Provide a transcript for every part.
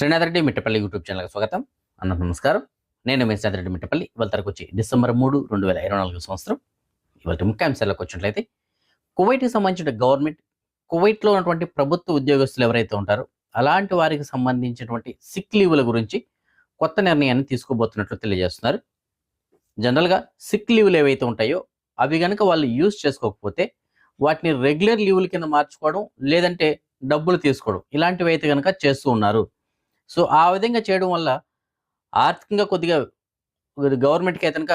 Srinath Reddy Mittapalli YouTube ఛానల్కి స్వాగతం. అన్న నమస్కారం. నేను మీ శ్రీనాథ్ రెడ్డి మిట్టపల్లి. ఇవాళ తరకు వచ్చి డిసెంబర్ మూడు రెండు వేల ఇరవై నాలుగు సంవత్సరం. ఇవాళ ముఖ్యాంశాలకు వచ్చినట్లయితే కువైట్కి సంబంధించిన గవర్నమెంట్ కువైట్లో ఉన్నటువంటి ప్రభుత్వ ఉద్యోగస్తులు ఎవరైతే ఉంటారో అలాంటి వారికి సంబంధించినటువంటి సిక్ లీవుల గురించి కొత్త నిర్ణయాన్ని తీసుకోబోతున్నట్లు తెలియజేస్తున్నారు. జనరల్గా సిక్ లీవులు ఏవైతే ఉంటాయో అవి కనుక వాళ్ళు యూజ్ చేసుకోకపోతే వాటిని రెగ్యులర్ లీవుల కింద మార్చుకోవడం లేదంటే డబ్బులు తీసుకోవడం ఇలాంటివి అయితే కనుక చేస్తూ ఉన్నారు. సో ఆ విధంగా చేయడం వల్ల ఆర్థికంగా కొద్దిగా గవర్నమెంట్కి అయితే కనుక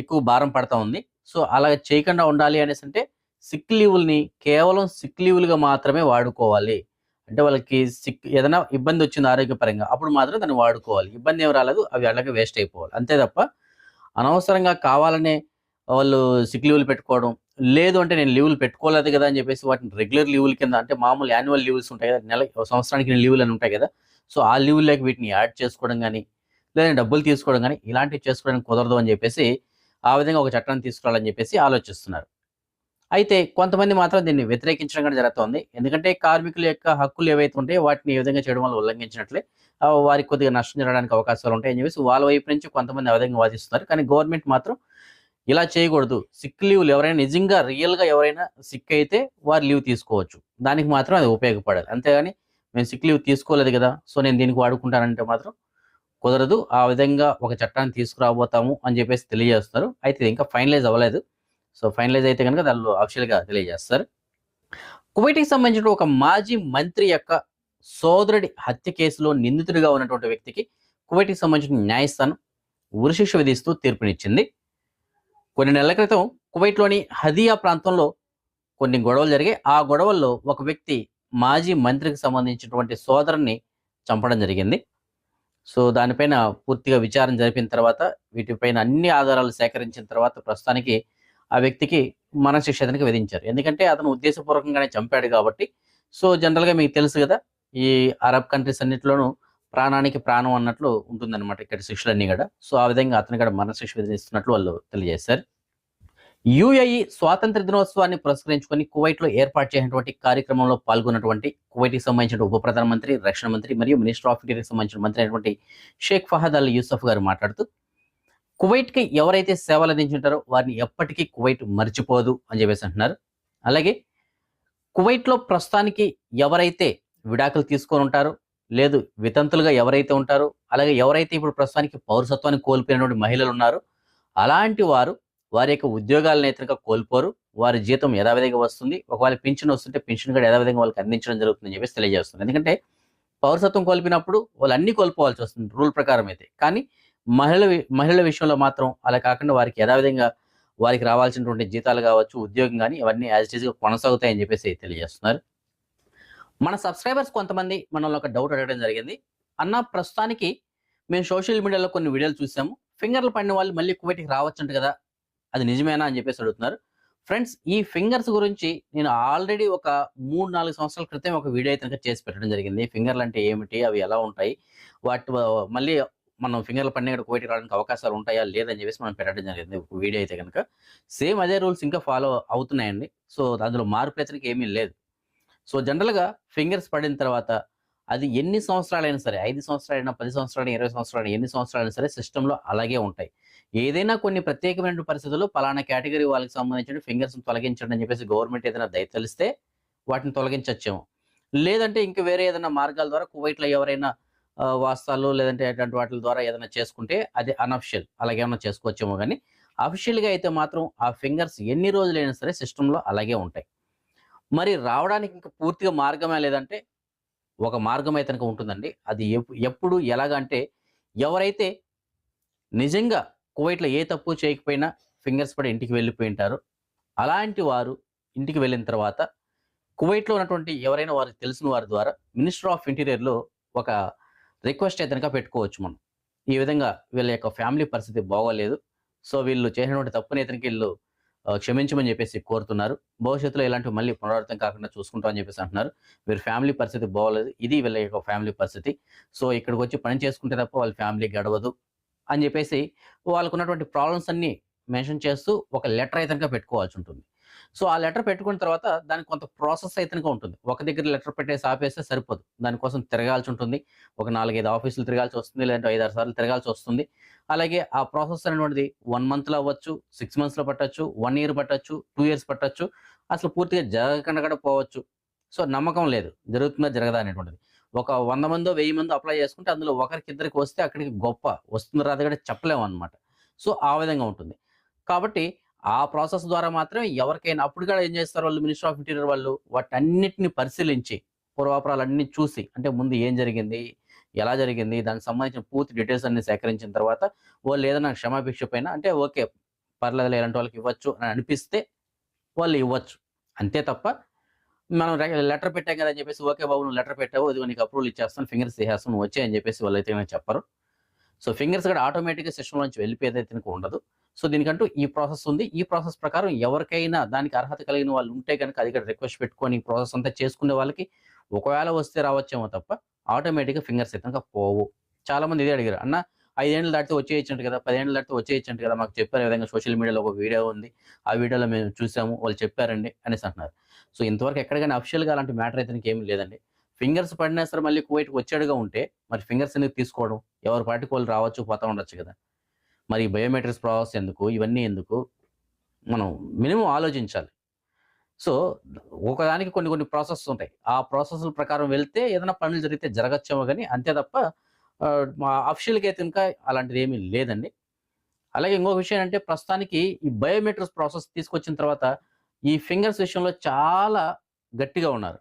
ఎక్కువ భారం పడతా ఉంది. సో అలా చేయకుండా ఉండాలి అనేసి అంటే సిక్ లీవుల్ని కేవలం సిక్ లీవులుగా మాత్రమే వాడుకోవాలి. అంటే వాళ్ళకి సిక్ ఏదైనా ఇబ్బంది వచ్చింది ఆరోగ్యపరంగా అప్పుడు మాత్రం దాన్ని వాడుకోవాలి. ఇబ్బంది ఏమి రాలేదు అవి అలాగే వేస్ట్ అయిపోవాలి. అంతే తప్ప అనవసరంగా కావాలనే వాళ్ళు సిక్ లీవులు పెట్టుకోవడం లేదు అంటే నేను లీవులు పెట్టుకోలేదు కదా అని చెప్పేసి వాటిని రెగ్యులర్ లీవుల కింద అంటే మామూలు యాన్యువల్ లీవ్స్ ఉంటాయి కదా నెల సంవత్సరానికి లీవులు అని ఉంటాయి కదా సో ఆ లీవ్లోకి వీటిని యాడ్ చేసుకోవడం కానీ లేదా డబ్బులు తీసుకోవడం కానీ ఇలాంటివి చేసుకోవడానికి కుదరదు అని చెప్పేసి ఆ విధంగా ఒక చట్టాన్ని తీసుకురావాలని చెప్పేసి ఆలోచిస్తున్నారు. అయితే కొంతమంది మాత్రం దీన్ని వ్యతిరేకించడం కూడా జరుగుతోంది. ఎందుకంటే కార్మికుల యొక్క హక్కులు ఏవైతే ఉంటాయో వాటిని ఏ విధంగా చేయడం వల్ల ఉల్లంఘించినట్లే వారికి కొద్దిగా నష్టం జరగడానికి అవకాశాలు ఉంటాయని చెప్పేసి వాళ్ళ వైపు నుంచి కొంతమంది ఆ విధంగా వాదిస్తున్నారు. కానీ గవర్నమెంట్ మాత్రం ఇలా చేయకూడదు. సిక్ లీవ్లు ఎవరైనా నిజంగా రియల్గా ఎవరైనా సిక్ అయితే వారు లీవ్ తీసుకోవచ్చు. దానికి మాత్రం అది ఉపయోగపడాలి. అంతేగాని మేము సిక్ లీవ్ తీసుకోలేదు కదా సో నేను దీనికి వాడుకుంటానంటే మాత్రం కుదరదు. ఆ విధంగా ఒక చట్టాన్ని తీసుకురాబోతాము అని చెప్పేసి తెలియజేస్తున్నారు. అయితే ఇది ఇంకా ఫైనలైజ్ అవ్వలేదు. సో ఫైనలైజ్ అయితే కనుక దానిలో అఫిషియల్గా తెలియజేస్తారు. కువైట్కి సంబంధించిన ఒక మాజీ మంత్రి యొక్క సోదరుడి హత్య కేసులో నిందితుడిగా ఉన్నటువంటి వ్యక్తికి కువైట్కి సంబంధించిన న్యాయస్థానం ఉరిశిక్ష విధిస్తూ తీర్పునిచ్చింది. కొన్ని నెలల క్రితం కువైట్లోని హదియా ప్రాంతంలో కొన్ని గొడవలు జరిగాయి. ఆ గొడవల్లో ఒక వ్యక్తి మాజీ మంత్రికి సంబంధించినటువంటి సోదరుని చంపడం జరిగింది. సో దానిపైన పూర్తిగా విచారణ జరిపిన తర్వాత వీటిపైన అన్ని ఆధారాలు సేకరించిన తర్వాత ప్రస్తుతానికి ఆ వ్యక్తికి మరణశిక్ష అతనికి విధించారు. ఎందుకంటే అతను ఉద్దేశపూర్వకంగానే చంపాడు కాబట్టి. సో జనరల్గా మీకు తెలుసు కదా ఈ అరబ్ కంట్రీస్ అన్నింటిలోనూ ప్రాణానికి ప్రాణం అన్నట్లు ఉంటుందన్నమాట ఇక్కడ శిక్షలన్నీ కూడా. సో ఆ విధంగా అతను కూడా మరణశిక్ష విధిస్తున్నట్లు వాళ్ళు తెలియజేశారు. యుఏఈ స్వాతంత్ర దినోత్సవాన్ని పురస్కరించుకొని కువైట్లో ఏర్పాటు చేసినటువంటి కార్యక్రమంలో పాల్గొన్నటువంటి కువైట్కి సంబంధించిన ఉప ప్రధానమంత్రి రక్షణ మంత్రి మరియు మినిస్టర్ ఆఫ్ ఇంటీరియర్కి సంబంధించిన మంత్రి అయినటువంటి షేక్ ఫహద్ అల్ యూసఫ్ గారు మాట్లాడుతూ కువైట్కి ఎవరైతే సేవలు అందించుంటారో వారిని ఎప్పటికీ కువైట్ మర్చిపోదు అని చెప్పేసి అంటున్నారు. అలాగే కువైట్లో ప్రస్తుతానికి ఎవరైతే విడాకులు తీసుకొని ఉంటారో లేదు వితంతులుగా ఎవరైతే ఉంటారో అలాగే ఎవరైతే ఇప్పుడు ప్రస్తుతానికి పౌరసత్వాన్ని కోల్పోయినటువంటి మహిళలు ఉన్నారో అలాంటి వారు వారి యొక్క ఉద్యోగాలను అయితే కోల్పోరు. వారి జీతం యథావిధంగా వస్తుంది. ఒకవేళ పింఛన్ వస్తుంటే పింఛన్ కూడా యథావిధంగా వాళ్ళకి అందించడం జరుగుతుందని చెప్పేసి తెలియజేస్తుంది. ఎందుకంటే పౌరసత్వం కోల్పోయినప్పుడు వాళ్ళు అన్ని కోల్పోవాల్సి వస్తుంది రూల్ ప్రకారం అయితే. కానీ మహిళల మహిళల విషయంలో మాత్రం అలా కాకుండా వారికి యథావిధంగా వారికి రావాల్సినటువంటి జీతాలు కావచ్చు ఉద్యోగం కానీ ఇవన్నీ యాజ్గా కొనసాగుతాయని చెప్పేసి తెలియజేస్తున్నారు. మన సబ్స్క్రైబర్స్ కొంతమంది మనల్ని ఒక డౌట్ అడగడం జరిగింది. అన్న ప్రస్తుతానికి మేము సోషల్ మీడియాలో కొన్ని వీడియోలు చూసాము. ఫింగర్లు పడిన వాళ్ళు మళ్ళీ కువైట్కి రావచ్చంట కదా. అది నిజమేనా అని చెప్పేసి అడుగుతున్నారు. ఫ్రెండ్స్ ఈ ఫింగర్స్ గురించి నేను ఆల్రెడీ ఒక మూడు నాలుగు సంవత్సరాల క్రితం ఒక వీడియో అయితే చేసి పెట్టడం జరిగింది. ఫింగర్లు అంటే ఏమిటి? అవి ఎలా ఉంటాయి? వాటి మళ్ళీ మనం ఫింగర్లు పడిన ఇక్కడ కువైట్కి రావడానికి అవకాశాలు ఉంటాయా? లేదని చెప్పేసి మనం పెట్టడం జరిగింది వీడియో అయితే కనుక. సేమ్ అదే రూల్స్ ఇంకా ఫాలో అవుతున్నాయండి. సో అందులో మార్పు ఏమీ లేదు. సో జనరల్గా ఫింగర్స్ పడిన తర్వాత అది ఎన్ని సంవత్సరాలైనా సరే ఐదు సంవత్సరాలైనా పది సంవత్సరాలైనా ఇరవై సంవత్సరాలైనా ఎన్ని సంవత్సరాలైనా సరే సిస్టంలో అలాగే ఉంటాయి. ఏదైనా కొన్ని ప్రత్యేకమైన పరిస్థితుల్లో పలానా కేటగిరీ వాళ్ళకి సంబంధించిన ఫింగర్స్ తొలగించండి అని చెప్పేసి గవర్నమెంట్ ఏదైనా దయతలిస్తే వాటిని తొలగించచ్చేమో. లేదంటే ఇంక వేరే ఏదైనా మార్గాల ద్వారా కువైట్లో ఎవరైనా వాస్తాలు లేదంటే అటువంటి వాటి ద్వారా ఏదైనా చేసుకుంటే అది అనఫిషియల్. అలాగేమన్నా చేసుకోవచ్చేమో కానీ అఫిషియల్గా అయితే మాత్రం ఆ ఫింగర్స్ ఎన్ని రోజులైనా సరే సిస్టంలో అలాగే ఉంటాయి. మరి రావడానికి ఇంకా పూర్తిగా మార్గమే లేదంటే ఒక మార్గం అయితే కనుక ఉంటుందండి. అది ఎప్పుడు ఎలాగంటే ఎవరైతే నిజంగా కువైట్లో ఏ తప్పు చేయకపోయినా ఫింగర్స్ పడి ఇంటికి వెళ్ళిపోయి ఉంటారు. అలాంటి వారు ఇంటికి వెళ్ళిన తర్వాత కువైట్లో ఉన్నటువంటి ఎవరైనా వారికి తెలిసిన వారి ద్వారా మినిస్టర్ ఆఫ్ ఇంటీరియర్లో ఒక రిక్వెస్ట్ అయితే కనుక పెట్టుకోవచ్చు మనం. ఈ విధంగా వీళ్ళ యొక్క ఫ్యామిలీ పరిస్థితి బాగోలేదు. సో వీళ్ళు చేసినటువంటి తప్పుని ఇతనికి వీళ్ళు క్షమించమని చెప్పేసి కోరుతున్నారు. భవిష్యత్తులో ఇలాంటివి మళ్ళీ పునరావృతం కాకుండా చూసుకుంటామని చెప్పేసి అంటున్నారు. వీరి ఫ్యామిలీ పరిస్థితి బాగోలేదు. ఇది వీళ్ళ యొక్క ఫ్యామిలీ పరిస్థితి. సో ఇక్కడికి వచ్చి పని చేసుకుంటే తప్ప వాళ్ళ ఫ్యామిలీ గడవదు అని చెప్పేసి వాళ్ళకు ఉన్నటువంటి ప్రాబ్లమ్స్ అన్ని మెన్షన్ చేస్తూ ఒక లెటర్ అయితే కనుక పెట్టుకోవాల్సి ఉంటుంది. సో ఆ లెటర్ పెట్టుకున్న తర్వాత దానికి కొంత ప్రాసెస్ అయితే ఉంటుంది. ఒక దగ్గర లెటర్ పెట్టేసి ఆపేస్తే సరిపోదు. దానికోసం తిరగాల్సి ఉంటుంది. ఒక నాలుగైదు ఆఫీసులు తిరగాల్సి వస్తుంది లేదంటే ఐదు ఆరు సార్లు తిరగాల్సి వస్తుంది. అలాగే ఆ ప్రాసెస్ అనేటువంటిది వన్ మంత్లో అవ్వచ్చు సిక్స్ మంత్స్లో పట్టచ్చు వన్ ఇయర్ పట్టచ్చు టూ ఇయర్స్ పట్టచ్చు. అసలు పూర్తిగా జరగకుండా కూడా పోవచ్చు. సో నమ్మకం లేదు. జరుగుతుందా జరగదా అనేటువంటిది. ఒక వంద మందో వెయ్యి మందో అప్లై చేసుకుంటే అందులో ఒకరికి ఇద్దరికి వస్తే అక్కడికి గొప్ప వస్తుందో రాదు కూడా చెప్పలేము అనమాట సో ఆ విధంగా ఉంటుంది. కాబట్టి ఆ ప్రాసెస్ ద్వారా మాత్రమే ఎవరికైనా అప్పుడు కూడా ఏం చేస్తారు వాళ్ళు? మినిస్టర్ ఆఫ్ ఇంటీరియర్ వాళ్ళు వాటన్నిటిని పరిశీలించి పూర్వాపరాలు అన్ని చూసి అంటే ముందు ఏం జరిగింది ఎలా జరిగింది దానికి సంబంధించిన పూర్తి డీటెయిల్స్ అన్ని సేకరించిన తర్వాత వాళ్ళు ఏదైనా క్షమాభిక్ష పైన అంటే ఓకే పర్లేదు ఇలాంటి వాళ్ళకి ఇవ్వచ్చు అని అనిపిస్తే వాళ్ళు ఇవ్వచ్చు. అంతే తప్ప మనం లెటర్ పెట్టాం కదా అని చెప్పేసి ఓకే బాబు నువ్వు లెటర్ పెట్టావు ఇది నీకు అప్రూవల్ ఇచ్చేస్తాను ఫింగర్స్ తీసేస్తాను వచ్చే అని చెప్పేసి వాళ్ళు అయితే చెప్పరు. సో ఫింగర్స్ కూడా ఆటోమేటిక్గా సిస్టమ్ నుంచి వెళ్ళిపోయేదైతే ఉండదు. సో దీనికంటూ ఈ ప్రాసెస్ ఉంది. ఈ ప్రాసెస్ ప్రకారం ఎవరికైనా దానికి అర్హత కలిగిన వాళ్ళు ఉంటే కనుక అది కూడా రిక్వెస్ట్ పెట్టుకొని ఈ ప్రాసెస్ అంతా చేసుకునే వాళ్ళకి ఒకవేళ వస్తే రావచ్చేమో తప్ప ఆటోమేటిక్గా ఫింగర్స్ అయితే పోవు. చాలా మంది ఇదే అడిగారు అన్న ఐదేళ్ళు దాటితే వచ్చేయచ్చంట కదా పదేళ్ళు దాటితే వచ్చేయచ్చంట కదా మాకు చెప్పారు విధంగా సోషల్ మీడియాలో ఒక వీడియో ఉంది ఆ వీడియోలో మేము చూసాము వాళ్ళు చెప్పారండి అనేసి అంటున్నారు. సో ఇంతవరకు ఎక్కడికైనా అఫిషియల్గా అలాంటి మ్యాటర్ అయితే ఏమీ లేదండి. ఫింగర్స్ పడినా సరే మళ్ళీ కువైట్కి వచ్చాడుగా ఉంటే మరి ఫింగర్స్ ఎందుకు తీసుకోవడం? ఎవరి పాటికి వాళ్ళు రావచ్చు పోతా ఉండొచ్చు కదా. మరి బయోమెట్రిక్స్ ప్రాసెస్ ఎందుకు? ఇవన్నీ ఎందుకు? మనం మినిమం ఆలోచించాలి. సో ఒకదానికి కొన్ని కొన్ని ప్రాసెస్ ఉంటాయి. ఆ ప్రాసెస్ ప్రకారం వెళ్తే ఏదైనా పనులు జరిగితే జరగచ్చేమో కానీ అంతే తప్ప మా అఫిషియల్గా అయితే ఇంకా అలాంటిది ఏమీ లేదండి. అలాగే ఇంకొక విషయం అంటే ప్రస్తుతానికి ఈ బయోమెట్రిక్స్ ప్రాసెస్ తీసుకొచ్చిన తర్వాత ఈ ఫింగర్స్ విషయంలో చాలా గట్టిగా ఉన్నారు.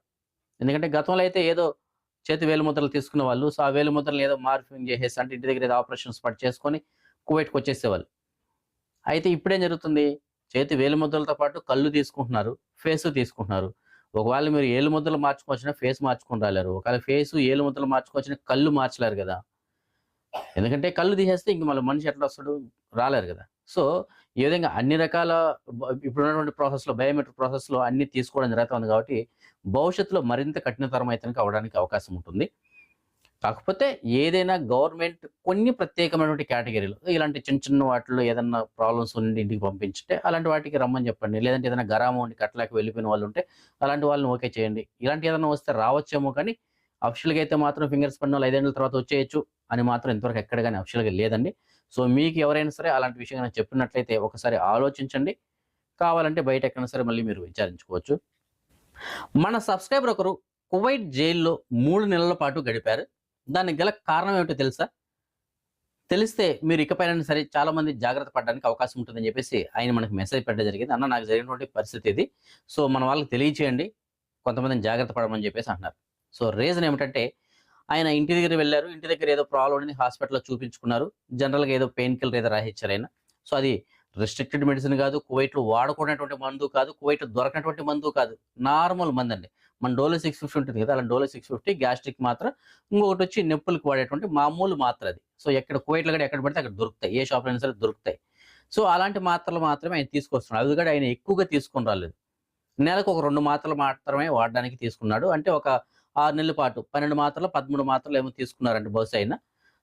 ఎందుకంటే గతంలో అయితే ఏదో చేతి వేలుముద్రలు తీసుకునే వాళ్ళు. సో ఆ వేలుముద్రలు ఏదో మార్ఫింగ్ చేసేసి అంటే ఇంటి దగ్గర ఏదో ఆపరేషన్స్ పట్టు చేసుకొని కువైట్కి వచ్చేసేవాళ్ళు. అయితే ఇప్పుడేం జరుగుతుంది? చేతి వేలుముద్రలతో పాటు కళ్ళు తీసుకుంటున్నారు ఫేస్ తీసుకుంటున్నారు. ఒకవేళ మీరు ఏలు ముద్రలు మార్చుకోవచ్చిన ఫేస్ మార్చుకొని రాలేరు. ఒకవేళ ఫేస్ ఏలు ముద్రలు మార్చుకోవచ్చిన కళ్ళు మార్చలేరు కదా. ఎందుకంటే కళ్ళు తీసేస్తే ఇంక మళ్ళీ మనిషి ఎట్లా వస్తాడు? రాలేరు కదా. సో ఈ విధంగా అన్ని రకాల ఇప్పుడు ఇప్పుడున్నటువంటి ప్రాసెస్లో బయోమెట్రిక్ ప్రాసెస్లో అన్ని తీసుకోవడం జరుగుతుంది కాబట్టి భవిష్యత్తులో మరింత కఠినతరం అయితే అవడానికి అవకాశం ఉంటుంది. కాకపోతే ఏదైనా గవర్నమెంట్ కొన్ని ప్రత్యేకమైనటువంటి కేటగిరీలు ఇలాంటి చిన్న చిన్న వాటిలో ఏదైనా ప్రాబ్లమ్స్ ఉండి ఇంటికి పంపించితే అలాంటి వాటికి రమ్మని చెప్పండి. లేదంటే ఏదైనా గరామం ఉండి కట్టలేక వెళ్ళిపోయిన వాళ్ళు ఉంటే అలాంటి వాళ్ళని ఓకే చేయండి. ఇలాంటి ఏదైనా వస్తే రావచ్చేమో కానీ అఫిషియల్గా అయితే మాత్రం ఫింగర్స్ పడిన వాళ్ళు ఐదేళ్ళ తర్వాత వచ్చేయచ్చు అని మాత్రం ఇంతవరకు ఎక్కడ కానీ అఫిషియల్గా లేదండి. సో మీకు ఎవరైనా సరే అలాంటి విషయం కనుక చెప్పినట్లయితే ఒకసారి ఆలోచించండి. కావాలంటే బయట ఎక్కడైనా సరే మళ్ళీ మీరు విచారించుకోవచ్చు. మన సబ్స్క్రైబర్ ఒకరు కువైట్ జైల్లో మూడు నెలల పాటు గడిపారు. దానికి గల కారణం ఏమిటో తెలుసా? తెలిస్తే మీరు ఇకపైన సరే చాలా మంది జాగ్రత్త పడడానికి అవకాశం ఉంటుందని చెప్పేసి ఆయన మనకు మెసేజ్ పెట్టడం జరిగింది. అన్న నాకు జరిగినటువంటి పరిస్థితి ఇది. సో మన వాళ్ళకి తెలియచేయండి. కొంతమందిని జాగ్రత్త పడమని చెప్పేసి అంటున్నారు. సో రీజన్ ఏమిటంటే ఆయన ఇంటి దగ్గర వెళ్ళారు. ఇంటి దగ్గర ఏదో ప్రాబ్లం ఉంది హాస్పిటల్లో చూపించుకున్నారు. జనరల్గా ఏదో పెయిన్ కిల్లర్ ఏదో రాయించారు ఆయన. సో అది రెస్ట్రిక్టెడ్ మెడిసిన్ కాదు కువైట్లో వాడుకునేటువంటి మందు కాదు కువైట్లో దొరకనటువంటి మందు కాదు. నార్మల్ మందు అండి. మన డోలో సిక్స్ ఫిఫ్టీ ఉంటుంది కదా అలా డోలో సిక్స్ ఫిఫ్టీ గ్యాస్ట్రిక్ మాత్రం. ఇంకొకటి వచ్చి నొప్పులకు వాడేటువంటి మామూలు మాత్ర అది. సో ఎక్కడ కువైట్లో కూడా ఎక్కడ పడితే అక్కడ దొరుకుతాయి. ఏ షాప్లో అయినా సరే దొరుకుతాయి. సో అలాంటి మాత్రలు మాత్రమే ఆయన తీసుకొస్తున్నాడు. అది కూడా ఆయన ఎక్కువగా తీసుకుని రాలేదు. నెలకు ఒక రెండు మాత్రలు మాత్రమే వాడడానికి తీసుకున్నాడు. అంటే ఒక ఆరు నెలల పాటు. పన్నెండు మాత్రలు పదమూడు మాత్రలు ఏమో తీసుకున్నారండి బహుశా అయినా.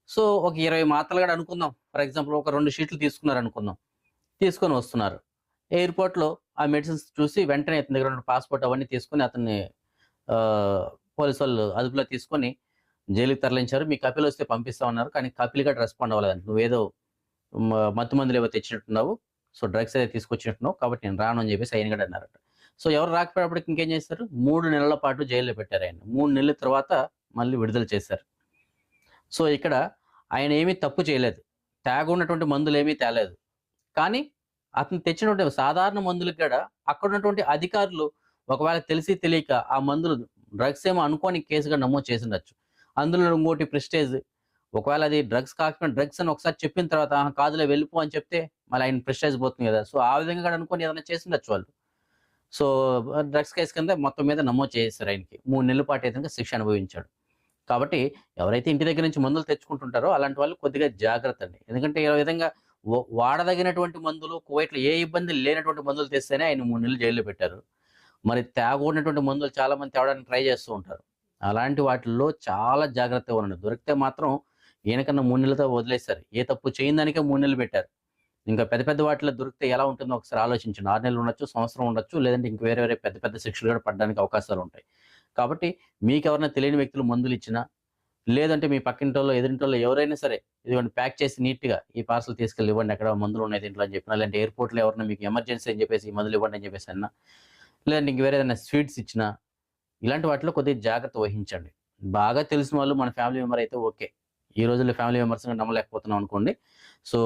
సో ఒక ఇరవై మాత్రలు కూడా అనుకుందాం. ఫర్ ఎగ్జాంపుల్ ఒక రెండు షీట్లు తీసుకున్నారు అనుకుందాం తీసుకొని వస్తున్నారు. ఎయిర్పోర్ట్లో ఆ మెడిసిన్స్ చూసి వెంటనే అతని దగ్గర ఉన్న పాస్పోర్ట్ అవన్నీ తీసుకొని అతన్ని పోలీసు వాళ్ళు అదుపులో తీసుకొని జైలుకి తరలించారు. మీ కపిల్ వస్తే పంపిస్తామన్నారు. కానీ కపిల్ గట్రా రెస్పాండ్ అవ్వలేదండి. నువ్వేదో మ- మత్తు మందులు ఏవో తెచ్చినట్టున్నావు. సో డ్రగ్స్ అయితే తీసుకొచ్చినట్టున్నావు కాబట్టి నేను రాను అని చెప్పేసి ఆయన కూడా అన్నారట. సో ఎవరు రాకపోయేటప్పటికి ఇంకేం చేస్తారు మూడు నెలల పాటు జైల్లో పెట్టారు ఆయన. మూడు నెలల తర్వాత మళ్ళీ విడుదల చేశారు. సో ఇక్కడ ఆయన ఏమీ తప్పు చేయలేదు. ట్యాగ్ ఉన్నటువంటి మందులు ఏమీ తేలేదు. కానీ అతను తెచ్చినటువంటి సాధారణ మందులకు కూడా అక్కడ ఉన్నటువంటి అధికారులు ఒకవేళ తెలిసి తెలియక ఆ మందులు డ్రగ్స్ ఏమో అనుకోని కేసుగా నమోదు చేసి ఉండొచ్చు. అందులో ఇంకోటి ప్రెస్టేజ్. ఒకవేళ అది డ్రగ్స్ కాకుండా డ్రగ్స్ అని ఒకసారి చెప్పిన తర్వాత కాదులే వెళ్ళిపో అని చెప్తే మళ్ళీ ఆయన ప్రెస్టేజ్ పోతుంది కదా. సో ఆ విధంగా కూడా అనుకొని ఏదైనా చేసిండొచ్చు వాళ్ళు. సో డ్రగ్స్ కేసు కింద మొత్తం మీద నమోదు చేశారు ఆయనకి. మూడు నెలల పాటు అయితే శిక్ష అనుభవించాడు. కాబట్టి ఎవరైతే ఇంటి దగ్గర నుంచి మందులు తెచ్చుకుంటుంటారో అలాంటి వాళ్ళు కొద్దిగా జాగ్రత్త అండి. ఎందుకంటే ఈ విధంగా వాడదగినటువంటి మందులు కువైట్లో ఏ ఇబ్బంది లేనటువంటి మందులు తెస్తేనే ఆయన మూడు నెలలు జైల్లో పెట్టారు. మరి తేగూడినటువంటి మందులు చాలా మంది తేవడానికి ట్రై చేస్తూ ఉంటారు. అలాంటి వాటిల్లో చాలా జాగ్రత్తగా ఉండండి. దొరికితే మాత్రం ఈయనకన్నా మూడు నెలలతో వదిలేస్తారు ఏ తప్పు చేయని దానికే మూడు నెలలు పెట్టారు. ఇంకా పెద్ద పెద్ద వాటిలో దొరికితే ఎలా ఉంటుందో ఒకసారి ఆలోచించండి. ఆరు నెలలు ఉండొచ్చు సంవత్సరం ఉండొచ్చు లేదంటే ఇంక వేరే వేరే పెద్ద పెద్ద శిక్షలు కూడా పడడానికి అవకాశాలు ఉంటాయి. కాబట్టి మీకు ఎవరైనా తెలియని వ్యక్తులు మందులు ఇచ్చినా లేదంటే మీ పక్కింటోళ్ళు ఎదురింటోళ్ళు ఎవరైనా సరే ఇదిగోండి ప్యాక్ చేసి నీట్గా ఈ పార్సల్ తీసుకెళ్ళి ఇవ్వండి ఎక్కడ మందులు ఉన్నాయి దీంట్లో అని చెప్పినా లేదంటే ఎయిర్పోర్ట్లో ఎవరైనా మీకు ఎమర్జెన్సీ అని చెప్పేసి ఈ మందులు ఇవ్వండి అని చెప్పేసి అన్నా లేదంటే ఇంక వేరే ఏదైనా స్వీట్స్ ఇచ్చినా ఇలాంటి వాటిలో కొద్దిగా జాగ్రత్త వహించండి. బాగా తెలిసిన వాళ్ళు మన ఫ్యామిలీ మెంబర్ అయితే ఓకే. ఈ రోజుల్లో ఫ్యామిలీ మెంబర్స్ నమ్మలేకపోతున్నాం అనుకోండి. సో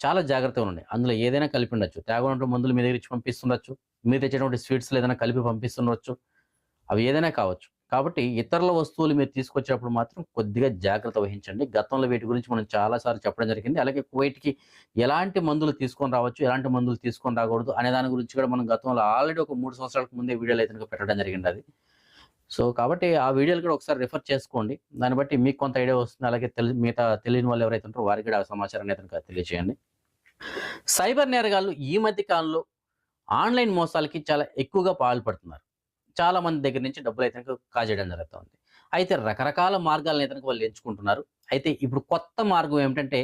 చాలా జాగ్రత్తగా ఉండండి. అందులో ఏదైనా కలిపి ఉండొచ్చు. తేగనటువంటి మందులు మీ దగ్గర ఇచ్చి పంపిస్తుండొచ్చు. మీరు తెచ్చేటువంటి స్వీట్స్ ఏదైనా కలిపి పంపిస్తుండొచ్చు. అవి ఏదైనా కావచ్చు. కాబట్టి ఇతరుల వస్తువులు మీరు తీసుకొచ్చేటప్పుడు మాత్రం కొద్దిగా జాగ్రత్త వహించండి. గతంలో వీటి గురించి మనం చాలాసార్లు చెప్పడం జరిగింది. అలాగే కువైట్కి ఎలాంటి మందులు తీసుకొని రావచ్చు ఎలాంటి మందులు తీసుకొని రాకూడదు అనే దాని గురించి కూడా మనం గతంలో ఆల్రెడీ ఒక మూడు సంవత్సరాలకు ముందే వీడియోలు అయితే పెట్టడం జరిగింది అది. సో కాబట్టి ఆ వీడియోలు కూడా ఒకసారి రిఫర్ చేసుకోండి. దాన్ని బట్టి మీకు కొంత ఐడియా వస్తుంది. అలాగే తెలి మిగతా తెలియని వాళ్ళు ఎవరైతే ఉంటారో వారికి కూడా ఆ సమాచారాన్ని అయితే తెలియజేయండి. సైబర్ నేరగాళ్ళు ఈ మధ్య కాలంలో ఆన్లైన్ మోసాలకి చాలా ఎక్కువగా పాల్పడుతున్నారు. చాలా మంది దగ్గర నుంచి డబ్బులు అయితే కాజేయడం జరుగుతుంది. అయితే రకరకాల మార్గాలను అయితే వాళ్ళు ఎంచుకుంటున్నారు. అయితే ఇప్పుడు కొత్త మార్గం ఏమిటంటే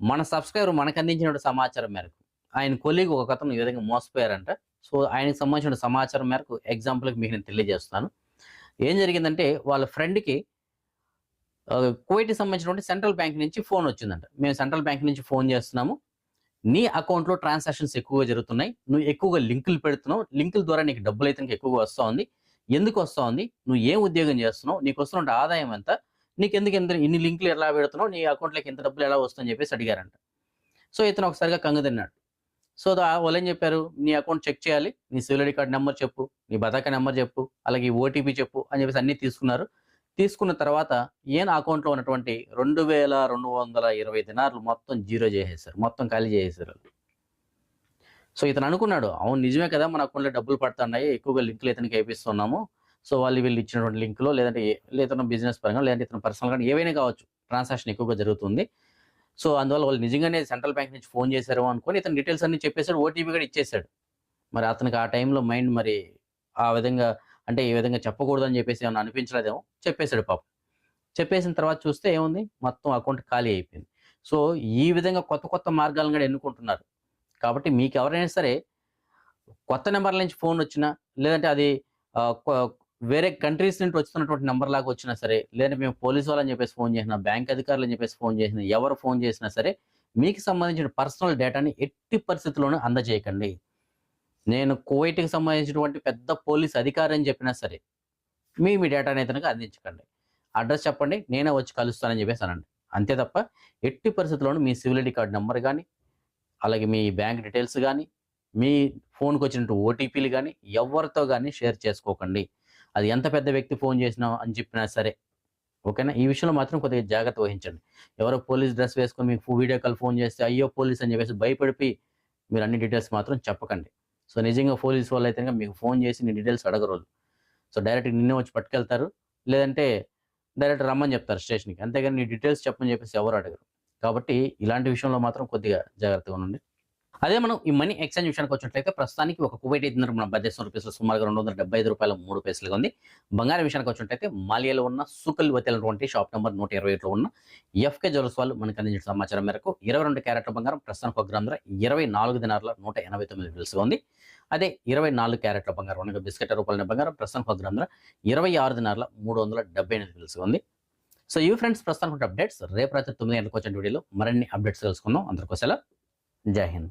మన సబ్స్క్రైబర్ మనకు అందించిన సమాచారం మేరకు. ఆయన కొలీగ్ ఒక కథను ఈ విధంగా మోసపోయారంట. సో ఆయనకు సంబంధించిన సమాచారం మేరకు ఎగ్జాంపుల్కి మీకు నేను తెలియజేస్తున్నాను. ఏం జరిగిందంటే వాళ్ళ ఫ్రెండ్కి కువైట్కి సంబంధించినటువంటి సెంట్రల్ బ్యాంక్ నుంచి ఫోన్ వచ్చిందంట. మేము సెంట్రల్ బ్యాంక్ నుంచి ఫోన్ చేస్తున్నాము. నీ అకౌంట్లో ట్రాన్సాక్షన్స్ ఎక్కువగా జరుగుతున్నాయి. నువ్వు ఎక్కువగా లింకులు పెడుతున్నావు. లింకుల ద్వారా నీకు డబ్బులు అయితే నీకు ఎక్కువగా వస్తూ ఉంది. ఎందుకు వస్తూ ఉంది? నువ్వు ఏం ఉద్యోగం చేస్తున్నావు? నీకు వస్తున్న ఆదాయం ఎంత? నీకు ఎందుకు ఎంత ఇన్ని లింకులు ఎలా పెడుతున్నావు? నీ అకౌంట్లోకి ఎంత డబ్బులు ఎలా వస్తుందని చెప్పేసి అడిగారంట. సో ఇతను ఒకసారిగా కంగు తిన్నాడు సో దా- వాళ్ళు ఏం చెప్పారు? నీ అకౌంట్ చెక్ చేయాలి నీ సివిల్ ఐడి కార్డ్ నెంబర్ చెప్పు నీ బతాక నెంబర్ చెప్పు అలాగే ఓటీపీ చెప్పు అని చెప్పేసి అన్నీ తీసుకున్నారు. తీసుకున్న తర్వాత ఈయన అకౌంట్లో ఉన్నటువంటి రెండు వేల రెండు వందల ఇరవై దినార్లు మొత్తం జీరో చేసేసారు. మొత్తం ఖాళీ చేసేసారు వాళ్ళు. సో ఇతను అనుకున్నాడు అవును నిజమే కదా మన అకౌంట్లో డబ్బులు పడుతున్నాయి ఎక్కువగా లింకులు ఇతనికి వేపిస్తున్నాము. సో వాళ్ళు వీళ్ళు ఇచ్చినటువంటి లింకులో లేదంటే లేదా బిజినెస్ పరంగా లేదంటే ఇతను పర్సనల్గా ఏవైనా కావచ్చు ట్రాన్సాక్షన్ ఎక్కువగా జరుగుతుంది. సో అందువల్ల వాళ్ళు నిజంగానే సెంట్రల్ బ్యాంక్ నుంచి ఫోన్ చేశారు అనుకొని ఇతను డీటెయిల్స్ అన్ని చెప్పేశాడు ఓటీపీ కూడా ఇచ్చేసాడు మరి అతనికి ఆ టైంలో మైండ్ మరి ఆ విధంగా అంటే ఈ విధంగా చెప్పకూడదు అని చెప్పేసి ఏమన్నా అనిపించలేదేమో చెప్పేశాడు పాపం. చెప్పేసిన తర్వాత చూస్తే ఏముంది? మొత్తం అకౌంట్ ఖాళీ అయిపోయింది. సో ఈ విధంగా కొత్త కొత్త మార్గాలను కూడా ఎన్నుకుంటున్నారు. కాబట్టి మీకు ఎవరైనా సరే కొత్త నెంబర్ల నుంచి ఫోన్ వచ్చినా లేదంటే అది కొ- వేరే కంట్రీస్ నుండి వస్తున్నటువంటి నెంబర్ లాగా వచ్చినా సరే లేదా మేము పోలీస్ వాళ్ళని చెప్పేసి ఫోన్ చేసినా బ్యాంక్ అధికారులు అని చెప్పేసి ఫోన్ చేసినా ఎవరు ఫోన్ చేసినా సరే మీకు సంబంధించిన పర్సనల్ డేటాని ఎట్టి పరిస్థితుల్లోనూ అందజేయకండి. నేను కువైట్కి సంబంధించినటువంటి పెద్ద పోలీస్ అధికారి అని చెప్పినా సరే మీ మీ డేటాని అయితే అందించకండి. అడ్రస్ చెప్పండి నేనే వచ్చి కలుస్తానని చెప్పేసి అనండి. అంతే తప్ప ఎట్టి పరిస్థితుల్లోనూ మీ సివిల్ ఐడి కార్డ్ నెంబర్ కానీ అలాగే మీ బ్యాంక్ డీటెయిల్స్ కానీ మీ ఫోన్కి వచ్చినట్టు ఓటీపీలు కానీ ఎవరితో కానీ షేర్ చేసుకోకండి. అది ఎంత పెద్ద వ్యక్తి ఫోన్ చేసినా అని చెప్పినా సరే ఓకేనా? ఈ విషయంలో మాత్రం కొద్దిగా జాగ్రత్త వహించండి. ఎవరో పోలీస్ డ్రెస్ వేసుకొని మీకు వీడియో కాల్ ఫోన్ చేస్తే అయ్యో పోలీస్ అని చెప్పేసి భయపడిపోయి మీరు అన్ని డీటెయిల్స్ మాత్రం చెప్పకండి. సో నిజంగా పోలీస్ వాళ్ళు అయితే మీకు ఫోన్ చేసి నీ డీటెయిల్స్ అడగరు సో డైరెక్ట్ నిన్నే వచ్చి పట్టుకెళ్తారు. లేదంటే డైరెక్ట్ రమ్మని చెప్తారు స్టేషన్కి. అంతేగాని నీ డీటెయిల్స్ చెప్పని చెప్పేసి ఎవరు అడగరు. కాబట్టి ఇలాంటి విషయంలో మాత్రం కొద్దిగా జాగ్రత్తగా ఉండండి. అదే మనం ఈ మనీ ఎక్స్చేంజ్ విషయానికి వచ్చినట్లయితే ప్రస్తుతానికి ఒక కువైట్ ఐదు మన పద్దెనిమిది రూపాయలు సుమారుగా రెండు వందల డెబ్బై ఐదు రూపాయల మూడు పైసలుగా ఉంది. బంగారం విషయానికి వచ్చినట్లయితే మాలియాలో ఉన్న సుకల్ వతేలటువంటి షాప్ నెంబర్ నూట ఇరవై ఏడులో ఉన్న ఎఫ్కే జ్యువెల్స్ వాళ్ళు మనకు అందించిన సమాచారం మేరకు ఇరవై రెండు క్యారెట్ల బంగారం ప్రస్తుతానికి ఒక గ్రామ ధర ఇరవై నాలుగు దినారుల నూట ఎనభై తొమ్మిది బిల్స్గా ఉంది. అదే ఇరవై నాలుగు క్యారెట్ల బంగారం అనగా బిస్కెట్ రూపాయల బంగారం ప్రస్తుతానికి ఒక గ్రామ ధర ఇరవై ఆరు దినారుల మూడు వందల డెబ్బై ఎనిమిది బిల్స్గా ఉంది. సో ఈ ఫ్రెండ్స్ ప్రస్తుతానికి అప్డేట్స్ రేపు రాత్రి తొమ్మిది గంటలకు వచ్చిన వీడియోలో మరిన్ని అప్డేట్స్ తెలుసుకుందాం. అందరికోసం జై హింద్.